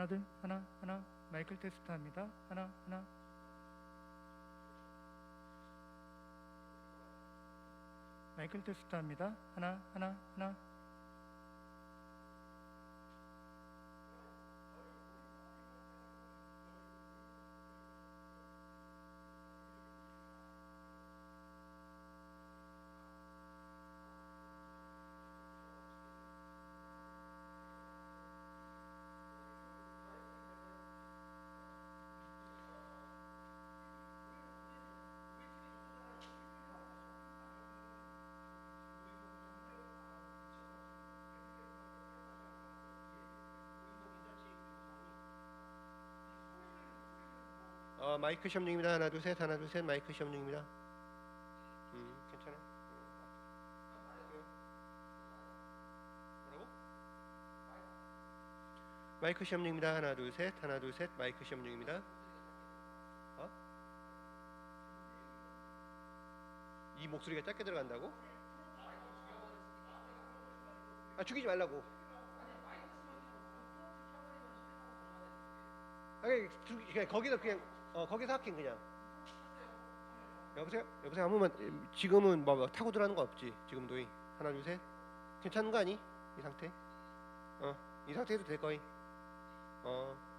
하나 둘 하나 하나 마이클 테스트 합니다. 하나 하나 마이클 테스트 합니다. 하나 하나 하나 마이크 시험 중입니다. 하나 둘 셋, 하나 둘 셋, 마이크 시험 중입니다. 음, 괜찮아. 뭐라고? 마이크 시험 중입니다. 하나 둘 셋, 하나 둘 셋, 마이크 시험 중입니다. 어? 이 목소리가 짧게 들어간다고? 아 죽이지 말라고. 아니 거기서 그냥 어 거기서 할게 그냥. 여보세요? 여보세요? 한 번만 지금은 뭐 타고 들어가는 거 없지? 지금 도 이 하나 둘 셋. 괜찮은 거 아니? 이 상태? 어이 상태에도 될 거이. 어.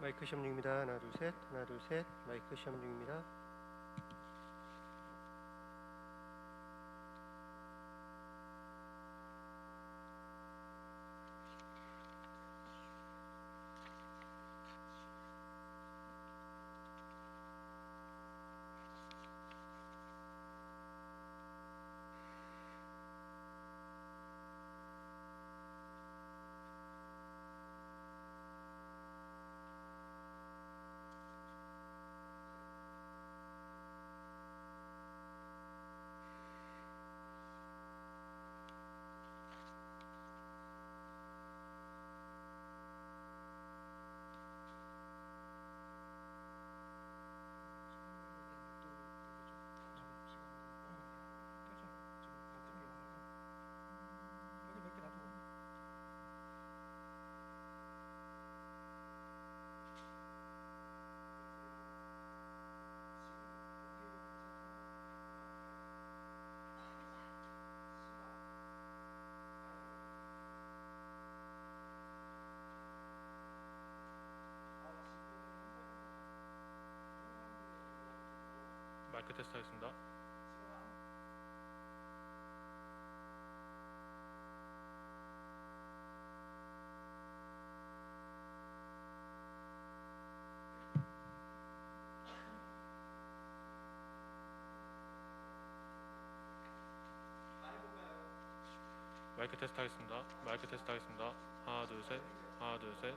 마이크 시험 중입니다. 하나 둘 셋, 하나 둘 셋, 마이크 시험 중입니다. 마이크 테스트 하겠습니다. 마이크 테스트 하겠습니다. 마이크 테스트 하겠습니다. 하나 둘 셋. 하나 둘 셋.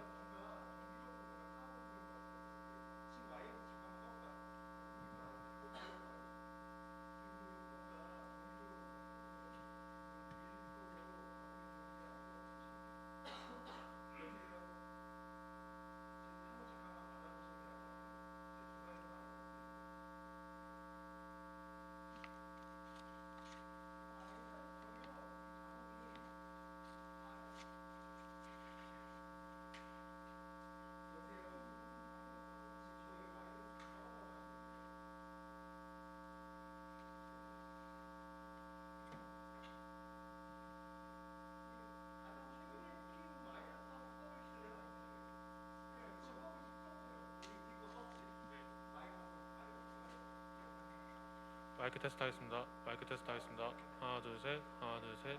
마이크 테스트 하겠습니다. 마이크 테스트 하겠습니다. 하나 둘 셋. 하나 둘 셋.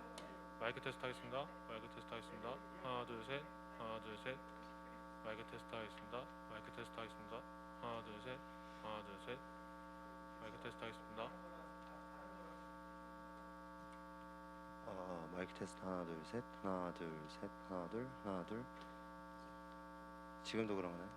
마이크 테스트 하겠습니다. 마이크 테스트 하겠습니다. 하나 둘 셋. 하나 둘 셋. 마이크 테스트 하겠습니다. 마이크 테스트 하겠습니다. 하나 둘 셋. 하나 둘 셋. 마이크 테스트 하겠습니다. 어, 마이크 테스트 하나 둘 셋 하나 둘 셋 하나 둘 하나 둘 지금도 그런가요?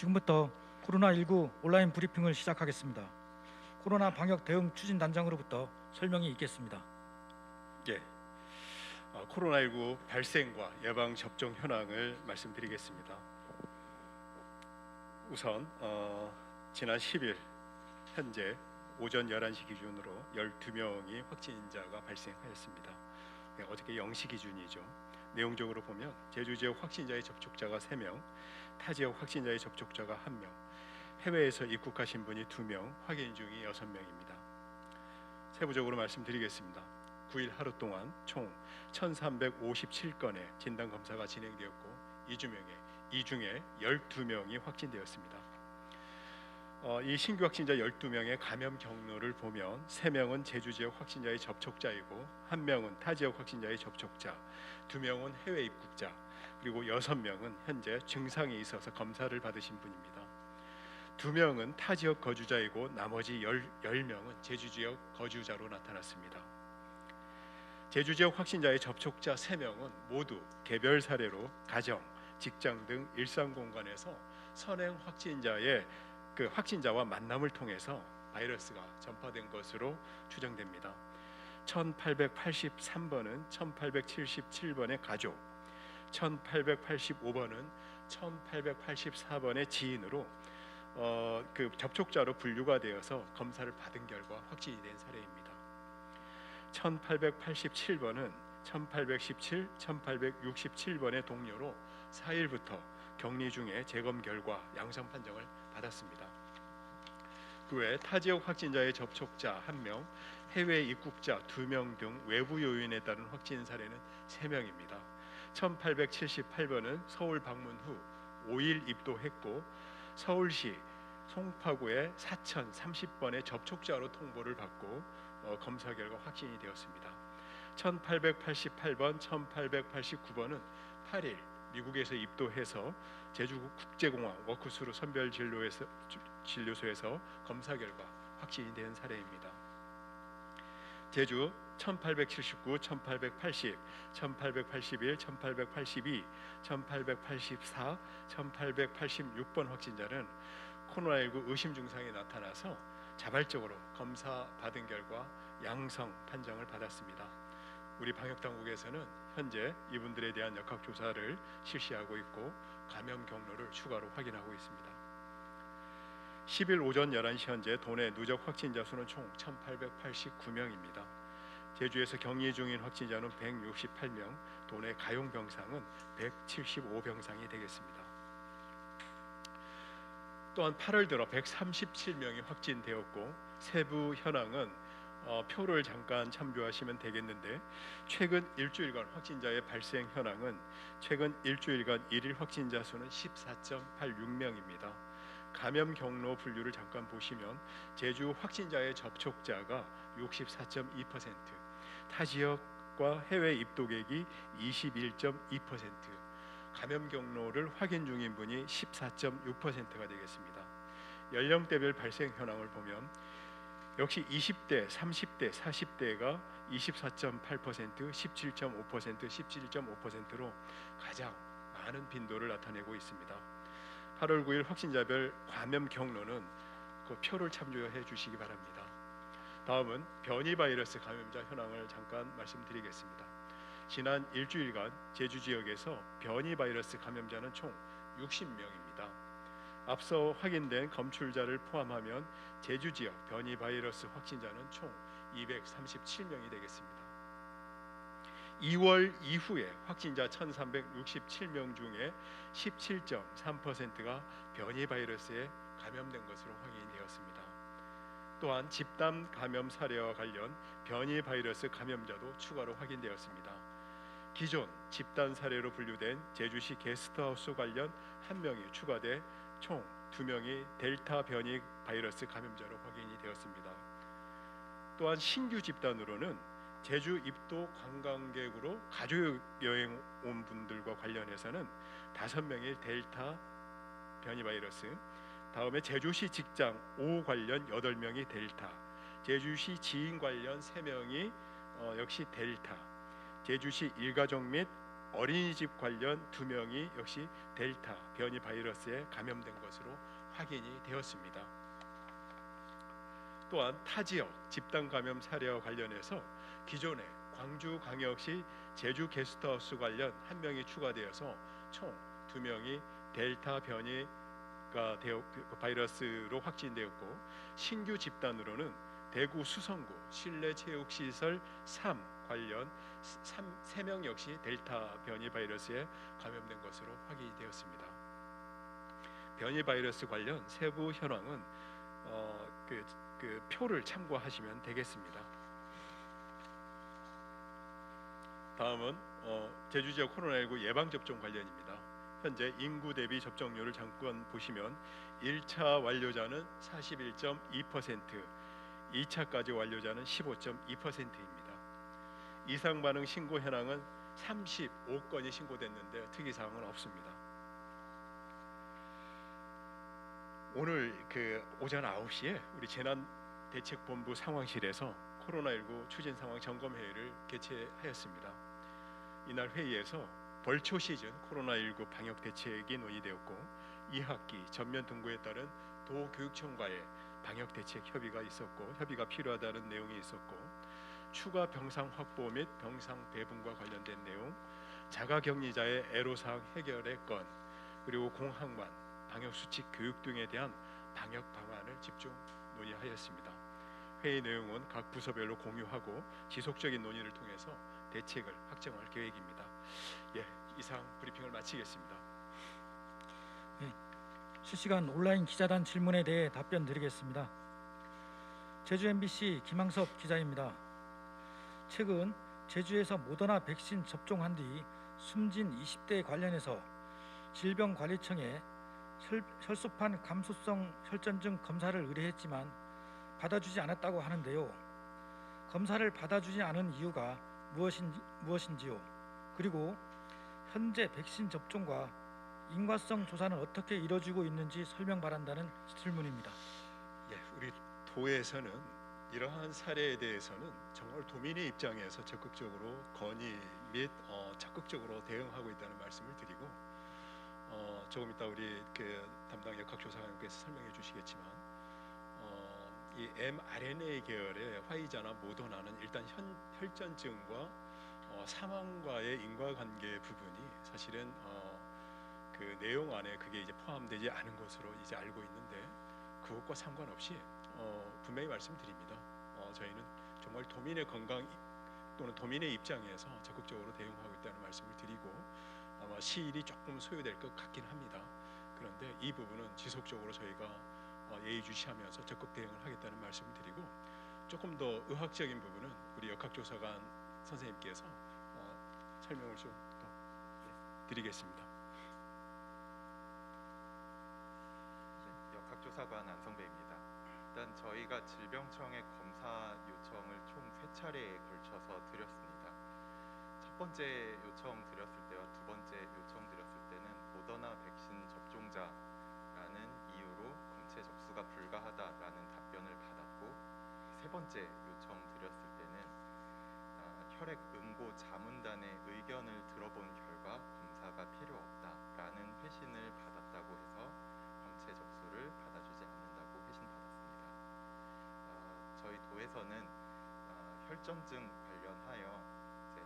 지금부터 코로나19 온라인 브리핑을 시작하겠습니다. 코로나 방역 대응 추진 단장으로부터 설명이 있겠습니다. 예. 어, 코로나19 발생과 예방 접종 현황을 말씀드리겠습니다. 우선 어, 지난 10일 현재 오전 11시 기준으로 12명이 확진자가 발생하였습니다. 네, 어저께 0시 기준이죠. 내용적으로 보면 제주 지역 확진자의 접촉자가 3명, 타 지역 확진자의 접촉자가 1명, 해외에서 입국하신 분이 2명, 확인 중이 6명입니다. 세부적으로 말씀드리겠습니다. 9일 하루 동안 총 1,357건의 진단 검사가 진행되었고 이 중에 이 중에 12명이 확진되었습니다. 어, 이 신규 확진자 12명의 감염 경로를 보면 3명은 제주 지역 확진자의 접촉자이고 1명은 타 지역 확진자의 접촉자, 2명은 해외 입국자, 그리고 6명은 현재 증상이 있어서 검사를 받으신 분입니다. 2명은 타 지역 거주자이고 나머지 10, 10명은 제주 지역 거주자로 나타났습니다. 제주 지역 확진자의 접촉자 3명은 모두 개별 사례로 가정, 직장 등 일상 공간에서 선행 확진자의 그 확진자와 만남을 통해서 바이러스가 전파된 것으로 추정됩니다. 1883번은 1877번의 가족, 1885번은 1884번의 지인으로 어, 그 접촉자로 분류가 되어서 검사를 받은 결과 확진이 된 사례입니다. 1887번은 1817, 1867번의 동료로 4일부터 격리 중에 재검 결과 양성 판정을 받았습니다. 그외 타지역 확진자의 접촉자 1명, 해외 입국자 2명 등 외부 요인에 따른 확진 사례는 3명입니다. 1878번은 서울 방문 후 5일 입도했고 서울시 송파구의 4030번의 접촉자로 통보를 받고 어, 검사 결과 확진이 되었습니다. 1888번, 1889번은 8일 미국에서 입도해서 제주 국제공항 워크스루 선별 진료에서 진료소에서 검사 결과 확진이 된 사례입니다. 제주 1879, 1880, 1881, 1882, 1884, 1886번 확진자는 코로나19 의심 증상이 나타나서 자발적으로 검사 받은 결과 양성 판정을 받았습니다. 우리 방역 당국에서는 현재 이분들에 대한 역학 조사를 실시하고 있고 감염 경로를 추가로 확인하고 있습니다. 10일 오전 11시 현재 도내 누적 확진자 수는 총 1,889명입니다. 제주에서 격리 중인 확진자는 168명, 도내 가용 병상은 175병상이 되겠습니다. 또한 8월 들어 137명이 확진되었고 세부 현황은 어, 표를 잠깐 참조하시면 되겠는데 최근 일주일간 확진자의 발생 현황은 최근 일주일간 일일 확진자 수는 14.86명입니다. 감염 경로 분류를 잠깐 보시면 제주 확진자의 접촉자가 64.2%, 타 지역과 해외 입국객이 21.2%, 감염 경로를 확인 중인 분이 14.6%가 되겠습니다. 연령대별 발생 현황을 보면 역시 20대, 30대, 40대가 24.8%, 17.5%, 17.5%로 가장 많은 빈도를 나타내고 있습니다. 8월 9일 확진자별 감염 경로는 그 표를 참조해 주시기 바랍니다. 다음은 변이 바이러스 감염자 현황을 잠깐 말씀드리겠습니다. 지난 일주일간 제주 지역에서 변이 바이러스 감염자는 총 60명입니다. 앞서 확인된 검출자를 포함하면 제주 지역 변이 바이러스 확진자는 총 237명이 되겠습니다. 2월 이후에 확진자 1,367명 중에 17.3%가 변이 바이러스에 감염된 것으로 확인되었습니다. 또한 집단 감염 사례와 관련 변이 바이러스 감염자도 추가로 확인되었습니다. 기존 집단 사례로 분류된 제주시 게스트하우스 관련 한 명이 추가돼 총 두 명이 델타 변이 바이러스 감염자로 확인이 되었습니다. 또한 신규 집단으로는 제주 입도 관광객으로 가족 여행 온 분들과 관련해서는 다섯 명의 델타 변이 바이러스, 다음에 제주시 직장 O 관련 여덟 명이 델타, 제주시 지인 관련 세 명이 어, 역시 델타, 제주시 일가족 및 어린이집 관련 두 명이 역시 델타 변이 바이러스에 감염된 것으로 확인이 되었습니다. 또한 타 지역 집단 감염 사례와 관련해서 기존에 광주광역시 제주 게스트하우스 관련 한 명이 추가되어서 총 두 명이 델타 변이가 되어 바이러스로 확진되었고 신규 집단으로는 대구 수성구 실내 체육 시설 3 관련 3명 역시 델타 변이 바이러스에 감염된 것으로 확인이 되었습니다. 변이 바이러스 관련 세부 현황은 어, 그, 그 표를 참고하시면 되겠습니다. 다음은 어, 제주 지역 코로나19 예방 접종 관련입니다. 현재 인구 대비 접종률을 잠깐 보시면 1차 완료자는 41.2%, 2차까지 완료자는 15.2%입니다. 이상 반응 신고 현황은 35건이 신고됐는데 특이 사항은 없습니다. 오늘 그 오전 9시에 우리 재난 대책본부 상황실에서 코로나19 추진 상황 점검 회의를 개최하였습니다. 이날 회의에서 벌초 시즌 코로나19 방역 대책이 논의되었고 2학기 전면 등고에 따른 도교육청과의 방역 대책 협의가 있었고 협의가 필요하다는 내용이 있었고 추가 병상 확보 및 병상 배분과 관련된 내용, 자가격리자의 애로사항 해결의 건, 그리고 공항관, 방역 수칙 교육 등에 대한 방역 방안을 집중 논의하였습니다. 회의 내용은 각 부서별로 공유하고 지속적인 논의를 통해서 대책을 확정할 계획입니다. 예, 이상 브리핑을 마치겠습니다. 실시간 온라인 기자단 질문에 대해 답변 드리겠습니다. 제주 MBC 김항섭 기자입니다. 최근 제주에서 모더나 백신 접종한 뒤 숨진 20대 관련해서 질병관리청에 혈, 혈소판 감소성 혈전증 검사를 의뢰했지만 받아주지 않았다고 하는데요. 검사를 받아주지 않은 이유가 무엇인지, 무엇인지요? 그리고 현재 백신 접종과 인과성 조사는 어떻게 이루어지고 있는지 설명 바란다는 질문입니다. 예, 우리 도에서는 이러한 사례에 대해서는 정말 도민의 입장에서 적극적으로 건의 및 어, 적극적으로 대응하고 있다는 말씀을 드리고 어, 조금 이따 우리 그 담당 역학조사관님께서 설명해 주시겠지만 어, 이 mRNA 계열의 화이자나 모더나는 일단 현, 혈전증과 어, 사망과의 인과관계 부분이 사실은 어, 그 내용 안에 그게 이제 포함되지 않은 것으로 이제 알고 있는데 그것과 상관없이 어, 분명히 말씀드립니다. 어, 저희는 정말 도민의 건강 또는 도민의 입장에서 적극적으로 대응하고 있다는 말씀을 드리고 아마 시일이 조금 소요될 것 같긴 합니다. 그런데 이 부분은 지속적으로 저희가 어, 예의주시하면서 적극 대응을 하겠다는 말씀을 드리고 조금 더 의학적인 부분은 우리 역학조사관 선생님께서 어, 설명을 좀더 드리겠습니다. 역학조사관 안성배입니다. 일단 저희가 질병청에 검사 요청을 총 세 차례에 걸쳐서 드렸습니다. 첫 번째 요청 드렸을 때와 두 번째 요청 드렸을 때는 모더나 백신 이유로 검체 접수가 불가하다라는 답변을 받았고 세 번째 요청 드렸을 때는 아, 혈액 응고 자문단의 의견을 들어본 결과 검사가 필요 없다라는 회신을 받았다고 해서 검체 접수를 받아주지 않는다고 회신 받았습니다. 어, 저희 도에서는 어, 혈전증 관련하여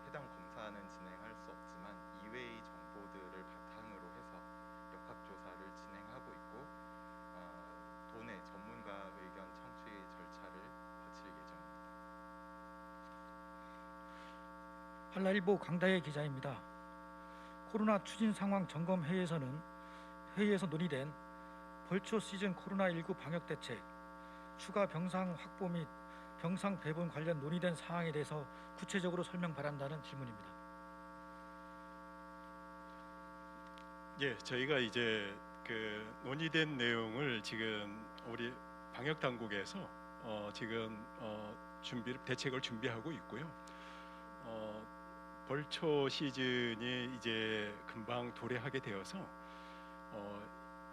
해당 검사는 진행할 수 없지만 이외의 정보들을 바탕으로 해서 역학조사를 진행하고 있고 어, 도내 전문가 의견 청취 절차를 거칠 예정입니다. 한라일보 강다혜 기자입니다. 코로나 추진 상황 점검 회의에서는 회의에서 논의된 벌초 시즌 코로나19 방역 대책, 추가 병상 확보 및 병상 배분 관련 논의된 사항에 대해서 구체적으로 설명 바란다는 질문입니다. 예, 저희가 이제 그 논의된 내용을 지금 우리 방역 당국에서 어, 지금 어, 준비 대책을 준비하고 있고요. 어, 벌초 시즌이 이제 금방 도래하게 되어서 어,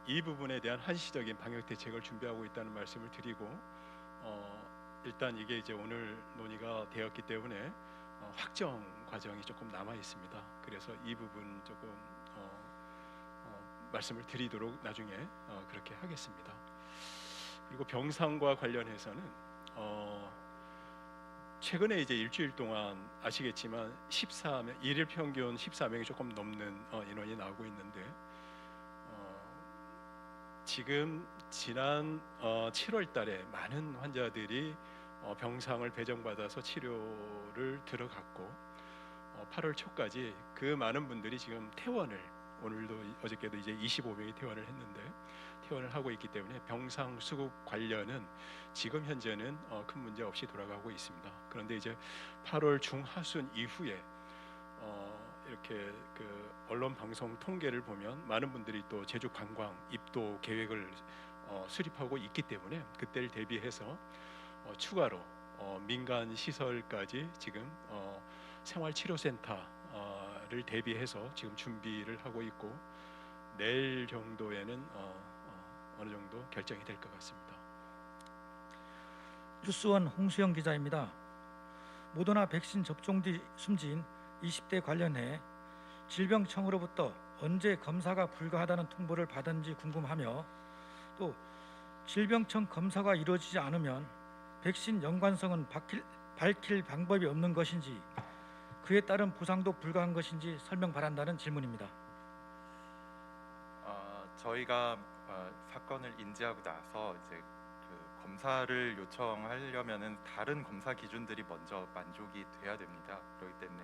이 부분에 대한 한시적인 방역 대책을 준비하고 있다는 말씀을 드리고 어, 일단 이게 이제 오늘 논의가 되었기 때문에 어, 확정 과정이 조금 남아 있습니다. 그래서 이 부분 조금 어, 어, 말씀을 드리도록 나중에 어, 그렇게 하겠습니다. 그리고 병상과 관련해서는 어, 최근에 이제 일주일 동안 아시겠지만 14명 일일 평균 14명이 조금 넘는 어, 인원이 나오고 있는데 어, 지금 지난 어, 7월달에 많은 환자들이 어, 병상을 배정받아서 치료를 들어갔고 어, 8월 초까지 그 많은 분들이 지금 퇴원을 오늘도 이- 어저께도 이제 25명이 퇴원을 했는데 퇴원을 하고 있기 때문에 병상 수급 관련은 지금 현재는 어, 큰 문제 없이 돌아가고 있습니다. 그런데 이제 8월 중하순 이후에 어, 이렇게 그 언론 방송 통계를 보면 많은 분들이 또 제주 관광 입도 계획을 어, 수립하고 있기 때문에 그때를 대비해서 어, 추가로 어, 민간 시설까지 지금 어, 생활치료센터 를 대비해서 지금 준비를 하고 있고 내일 정도에는 어, 어, 어 느 정도 결정이 될 것 같습니다. 뉴스원 홍수영 기자입니다. 모더나 백신 접종 뒤 숨진 20대 관련해 질병청으로부터 언제 검사가 불가하다는 통보를 받은지 궁금하며 또 질병청 검사가 이루어지지 않으면 백신 연관성은 밝힐, 밝힐 방법이 없는 것인지 그에 따른 보상도 불가한 것인지 설명 바란다는 질문입니다. 어, 저희가 어, 사건을 인지하고 나서 이제 그 검사를 요청하려면은 다른 검사 기준들이 먼저 만족이 돼야 됩니다. 그렇기 때문에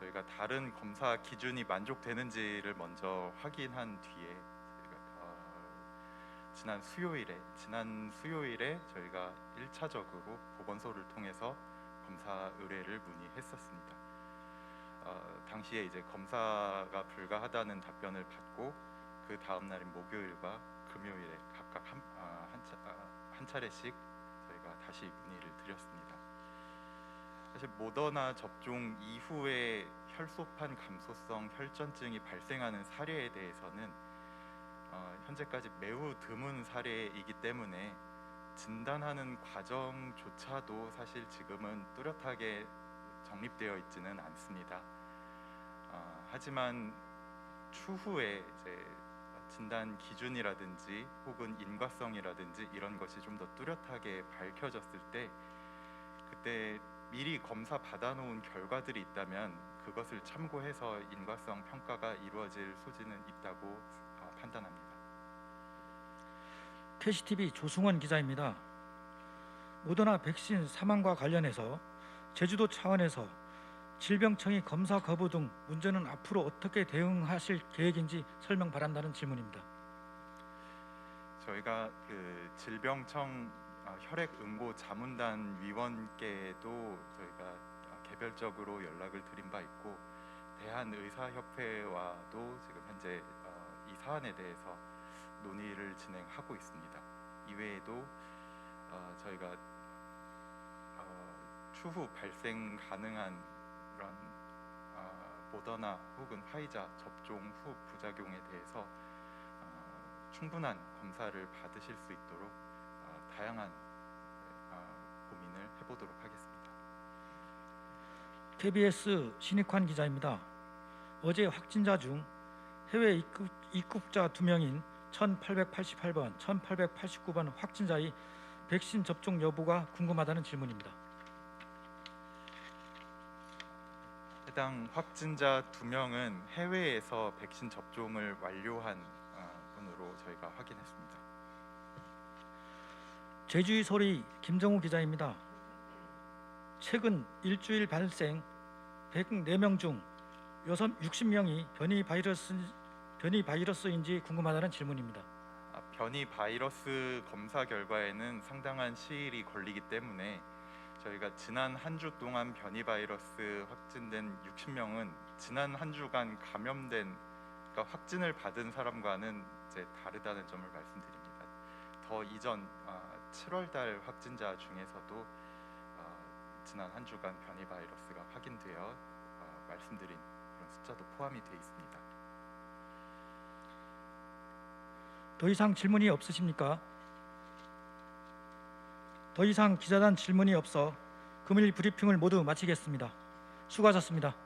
저희가 다른 검사 기준이 만족되는지를 먼저 확인한 뒤에 어, 지난 수요일에 지난 수요일에 저희가 1차적으로 보건소를 통해서 검사 의뢰를 문의했었습니다. 어, 당시에 이제 검사가 불가하다는 답변을 받고 그 다음 날인 목요일과 금요일에 각각 한, 아, 한, 차, 아, 한 차례씩 저희가 다시 문의를 드렸습니다. 사실 모더나 접종 이후에 혈소판 감소성 혈전증이 발생하는 사례에 대해서는 어, 현재까지 매우 드문 사례이기 때문에 진단하는 과정조차도 사실 지금은 뚜렷하게 정립되어 있지는 않습니다. 어, 하지만 추후에 이제 진단 기준이라든지 혹은 인과성이라든지 이런 것이 좀 더 뚜렷하게 밝혀졌을 때 그때 미리 검사 받아놓은 결과들이 있다면 그것을 참고해서 인과성 평가가 이루어질 소지는 있다고 어, 판단합니다. 캐시TV 조승원 기자입니다. 모더나 백신 사망과 관련해서 제주도 차원에서 질병청이 검사 거부 등 문제는 앞으로 어떻게 대응하실 계획인지 설명 바란다는 질문입니다. 저희가 그 질병청 어, 혈액 응고 자문단 위원께도 저희가 어, 개별적으로 연락을 드린 바 있고 대한 의사협회와도 지금 현재 어, 이 사안에 대해서 논의를 진행하고 있습니다. 이외에도 어, 저희가 어, 추후 발생 가능한 그런 어, 모더나 혹은 화이자 접종 후 부작용에 대해서 어, 충분한 검사를 받으실 수 있도록 어, 다양한 어, 고민을 해보도록 하겠습니다. KBS 신익환 기자입니다. 어제 확진자 중 해외 입국, 입국자 두 명인 1888번, 1889번 확진자의 백신 접종 여부가 궁금하다는 질문입니다. 해당 확진자 두 명은 해외에서 백신 접종을 완료한 어, 분으로 저희가 확인했습니다. 제주의 소리 김정우 기자입니다. 최근 일주일 발생 104명 중 60명이 변이 바이러스 변이 바이러스인지 궁금하다는 질문입니다. 아, 변이 바이러스 검사 결과에는 상당한 시일이 걸리기 때문에 저희가 지난 한 주 동안 변이 바이러스 확진된 60명은 지난 한 주간 감염된 그러니까 확진을 받은 사람과는 이제 다르다는 점을 말씀드립니다. 더 이전 7월 달 확진자 중에서도 어, 지난 한 주간 변이 바이러스가 확인되어 어, 말씀드린 그런 숫자도 포함이 되어 있습니다. 더 이상 질문이 없으십니까? 더 이상 기자단 질문이 없어 금일 브리핑을 모두 마치겠습니다. 수고하셨습니다.